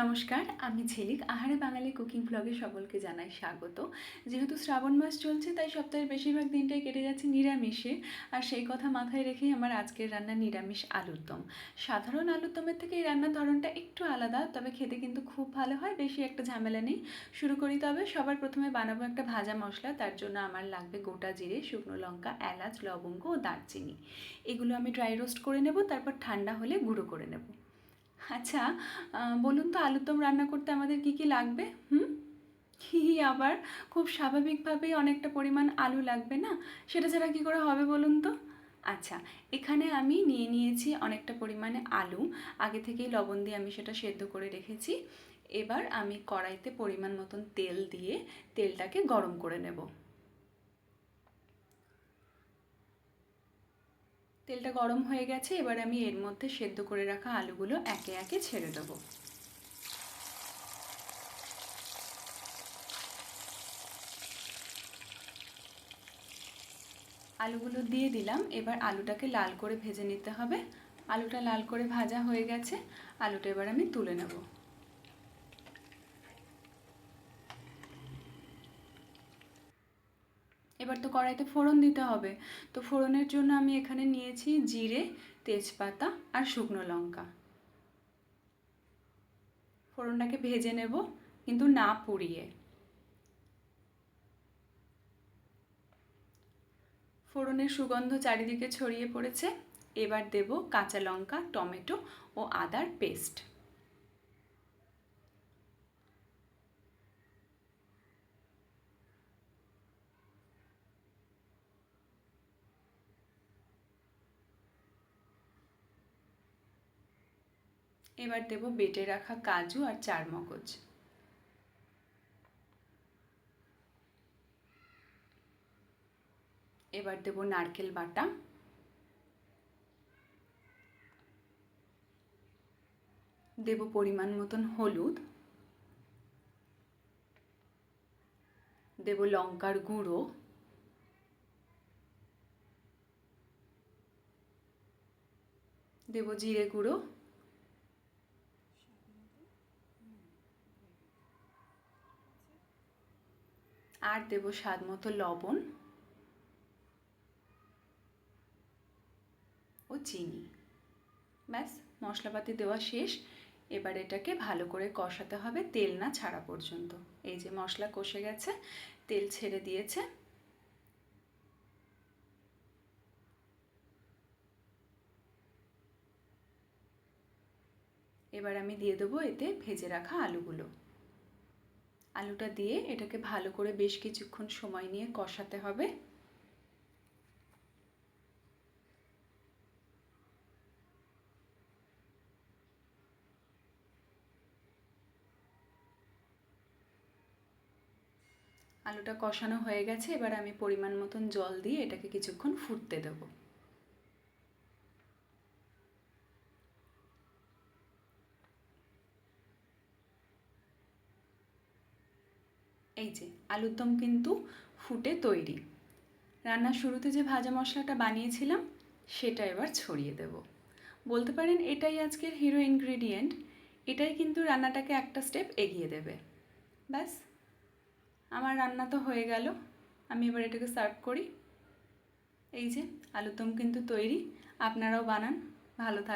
নমস্কার, আমি ঝিলিক। আহারে বাঙালি কুকিং ব্লগে সকলকে জানাই স্বাগত। যেহেতু শ্রাবণ মাস চলছে, তাই সপ্তাহের বেশিরভাগ দিনটাই কেটে যাচ্ছে নিরামিষে। আর সেই কথা মাথায় রেখেই আমার আজকের রান্না নিরামিষ আলুর দম। সাধারণ আলুর দমের থেকে এই রান্নার ধরনটা একটু আলাদা, তবে খেতে কিন্তু খুব ভালো হয়, বেশি একটা ঝামেলা নেই। শুরু করি তবে সবার প্রথমে বানাবো একটা ভাজা মশলা, তার জন্য আমার লাগবে গোটা জিরে, শুকনো লঙ্কা, এলাচ, লবঙ্গ ও দারচিনি। এগুলো আমি ড্রাই রোস্ট করে নেব, তারপর ঠান্ডা হলে গুঁড়ো করে নেব। আচ্ছা বলুন তো আলুর দম রান্না করতে আমাদের কি কি লাগবে? হুম? আবার খুব স্বাভাবিকভাবেই অনেকটা পরিমাণ আলু লাগবে না? সেটা ছাড়া কী করে হবে বলুন তো? আচ্ছা এখানে আমি নিয়ে নিয়েছি অনেকটা পরিমাণে আলু। আগে থেকেই লবণ দিয়ে আমি সেটা সেদ্ধ করে রেখেছি। এবার আমি কড়াইতে পরিমাণ মতন তেল দিয়ে তেলটাকে গরম করে নেব। তেলটা গরম হয়ে গেছে, এবার আমি এর মধ্যে সেদ্ধ করে রাখা আলুগুলো একে একে ছেড়ে দেবো। আলুগুলো দিয়ে দিলাম, এবার আলুটাকে লাল করে ভেজে নিতে হবে। আলুটা লাল করে ভাজা হয়ে গেছে, আলুটা এবার আমি তুলে নেব। এবার তো কড়াইতে ফোড়ন দিতে হবে। তো ফোড়নের জন্য আমি এখানে নিয়েছি জিরে, তেজপাতা আর শুকনো লঙ্কা। ফোড়নটাকে ভেজে নেব, কিন্তু না পুড়িয়ে। ফোড়নের সুগন্ধ চারিদিকে ছড়িয়ে পড়েছে। এবার দেব কাঁচা লঙ্কা, টমেটো ও আদার পেস্ট। এবার দেব বেটে রাখা কাজু আর চার মগজ এবার দেব নারকেল বাটা। দেব পরিমাণ মতন হলুদ। দেব লঙ্কার গুঁড়ো। দেব জিরে গুঁড়ো। আর দেব স্বাদ মতো লবণ ও চিনি। ব্যাস, মশলাপাতি দেওয়া শেষ। এবার এটাকে ভালো করে কষাতে হবে তেল না ছাড়া পর্যন্ত। এই যে মশলা কষে গেছে, তেল ছেড়ে দিয়েছে। এবার আমি দিয়ে দেবো এতে ভেজে রাখা আলুগুলো। আলুটা দিয়ে এটাকে ভালো করে বেশ কিছুক্ষণ সময় নিয়ে কষাতে হবে। আলুটা কষানো হয়ে গেছে, এবার আমি পরিমাণ মতন জল দিয়ে এটাকে কিছুক্ষণ ফুটতে দেব। এই যে, আলুর দম কিন্তু ফুটে তৈরি। রান্নার শুরুতে যে ভাজা মশলাটা বানিয়েছিলাম, সেটা এবার ছড়িয়ে দেব। বলতে পারেন এটাই আজকের হিরো ইনগ্রেডিয়েন্ট এটাই কিন্তু রান্নাটাকে একটা স্টেপ এগিয়ে দেবে। ব্যাস, আমার রান্না তো হয়ে গেল। আমি এবার এটাকে সার্ভ করি। এই যে, আলুর দম কিন্তু তৈরি। আপনারাও বানান। ভালো থাক